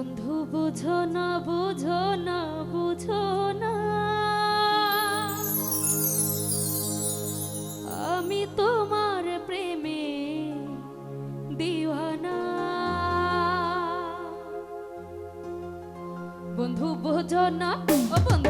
বন্ধু, বুঝো না বুঝো না বুঝো না। আমি তোমার প্রেমে দিওয়ানা। বন্ধু, বুঝো না, ও